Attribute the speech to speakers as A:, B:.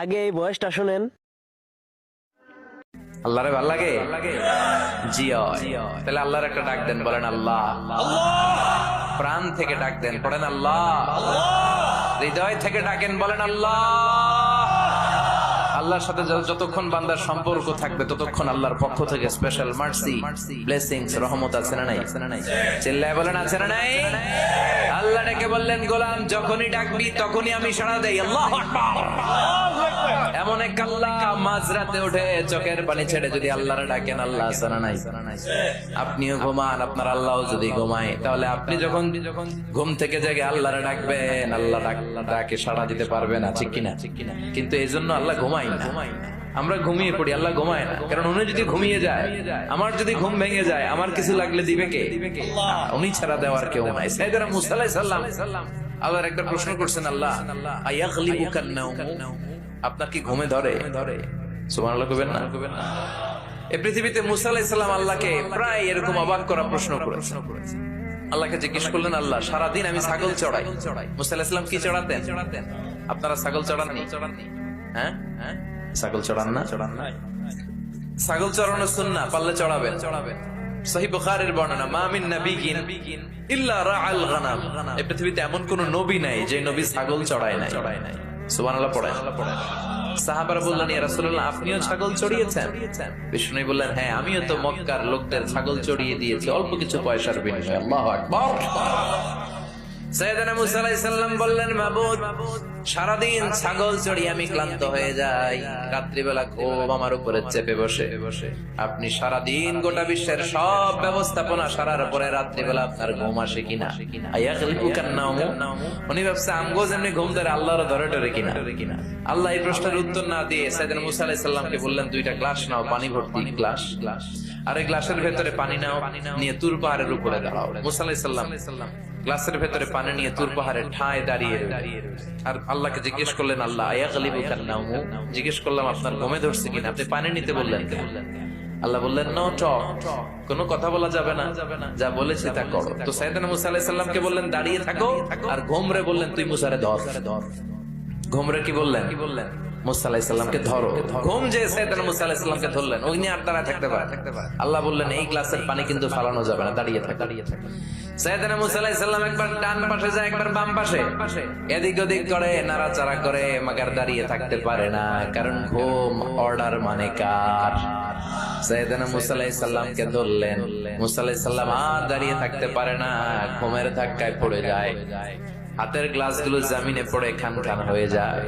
A: আগে এই বয়সটা শোনেন।
B: আল্লাহরে ভালো লাগে? জি। তাহলে আল্লাহর একটা ডাক দেন, বলেন আল্লাহ। প্রাণ থেকে ডাক দেন, পড়েন আল্লাহ। হৃদয় থেকে ডাকেন, বলেন আল্লাহ। আল্লাহর সাথে যতক্ষণ বান্দার সম্পর্ক থাকবে, ততক্ষণ আল্লাহর পক্ষ থেকে স্পেশাল মার্সি ব্লেসিংস রহমত আছে না নাই? চিল্লায় বলেন, আছে না নাই? আল্লাহ ডেকে বললেন, গোলাম, যখনই ডাকবি, তখনই আমি সাড়া দেই। আল্লাহ এমন এক আল্লাহ মাঝরাতে উঠে চোখের পানি ছেড়ে যদি আল্লাহর ডাকেন, আল্লাহ আছে না নাই? আপনিও ঘুমান, আপনার আল্লাহও যদি ঘুমায়, তাহলে আপনি যখন ঘুম থেকে জেগে আল্লাহরে ডাকবেন, আল্লাহ ডাক সাড়া দিতে পারবে না, ঠিক কিনা? কিন্তু এই জন্য আল্লাহ ঘুমাই না। আমরা ঘুমিয়ে পড়ি, আল্লাহ ঘুমায় না। কারণ উনি যদি ঘুমিয়ে যায়, আমার যদি ঘুম ভেঙে যায়, আমার কিছু লাগলে দিবে কে? উনি ছাড়া দেওয়ার কেউ নাই। সাইদারা মুসা আলাইহিস সালাম আবার একটা প্রশ্ন করছেন, আল্লাহ আপনার কি ঘুমে ধরে? ধরে প্রায় এরকম অবাক করা জিজ্ঞেস করলেন, আল্লাহ, সারাদিন আমি ছাগল চড়াই। মুসা কি চড়াতেন? আপনারা ছাগল চড়াননি? হ্যাঁ? হ্যাঁ ছাগল চড়ান না? চড়ান না। ছাগল চড়ানো সুন্না চড়াবেন চড়াবেন। সহি বুখারীর বর্ণনা মা মিন নাবিয়িন ইল্লা রাআল গানাম এই পৃথিবীতে এমন কোন নবী নাই যে নবী ছাগল চড়ায় নাই। চড়ায় নাই সুবহানাল্লাহ পড়ে সাহাবারা বললেন ইয়া রাসূলুল্লাহ আপনিও ছাগল চড়িয়েছেন? বিষ্ণু বললেন হ্যাঁ আমিও তো মক্কার লোকদের ছাগল চড়িয়ে দিয়েছি অল্প কিছু পয়সার বিনিময়ে। আল্লাহু আকবার। আপনি সারাদিন গোটা বিশ্বের সব ব্যবস্থাপনা সারার পরে আপনার ঘুম আসে কিনা? উনি ভাবছে ঘুম ধরে আল্লাহর ধরে টরে কিনা? কিনা আল্লাহ এই প্রশ্নের উত্তর না দিয়ে সাইদিন মুসা বললেন, দুইটা গ্লাস নাও, পানি ভর্তি গ্লাস। গ্লাস আর এই গ্লাসের ভেতরে পানি নাও, নিয়ে তুর পাহাড়ের উপরে দাঁড়াও। মুসা গ্লাসের ভেতরে পানি নিয়ে তুর পাহাড়ের ঠায় দাঁড়িয়ে আর আল্লাহকে জিজ্ঞেস করলেন, আল্লাহ জিজ্ঞেস করলাম, আপনার ঘুমে ধরছে কিনা? আপনি পানি নিতে বললেন? আল্লাহ বললেন, নো টক কোনো কথা বলা যাবে না। যা বলেছি তা করো। তো সাইদানা মুসা আলাইহিস বললেন, দাঁড়িয়ে থাকো। আর ঘুমরে বললেন, তুই মুসারে ধর। ধর ঘুমরে কি বললেন কি বললেন? মুসা আলাইহিস সালামকে ধরো। ঘুম যে সাইদানা মুসা আলাইহিস সালামকে ধরলেন আর থাকতে পারে আল্লাহ বললেন, এই গ্লাসের পানি কিন্তু ফালানো যাবে না, দাঁড়িয়ে থাক। দাঁড়িয়ে থাক সাইদানা মুসা আলাইহিস সালাম একবার ডান পাশে যায়, একবার বাম পাশে। এদিক ওদিক করে, নাড়াচাড়া করে, মাগার দাঁড়িয়ে থাকতে পারে না, কারণ ঘুম অর্ডার মানে কার? সাইদানা মুসা আলাইহিস সালামকে ধরলেন, মুসা আলাইহিস সালাম আর দাঁড়িয়ে থাকতে পারে না, ঘুমের ধাক্কায় পড়ে যায়। হাতের গ্লাসগুলো জামিনে পড়ে খান খান হয়ে যায়।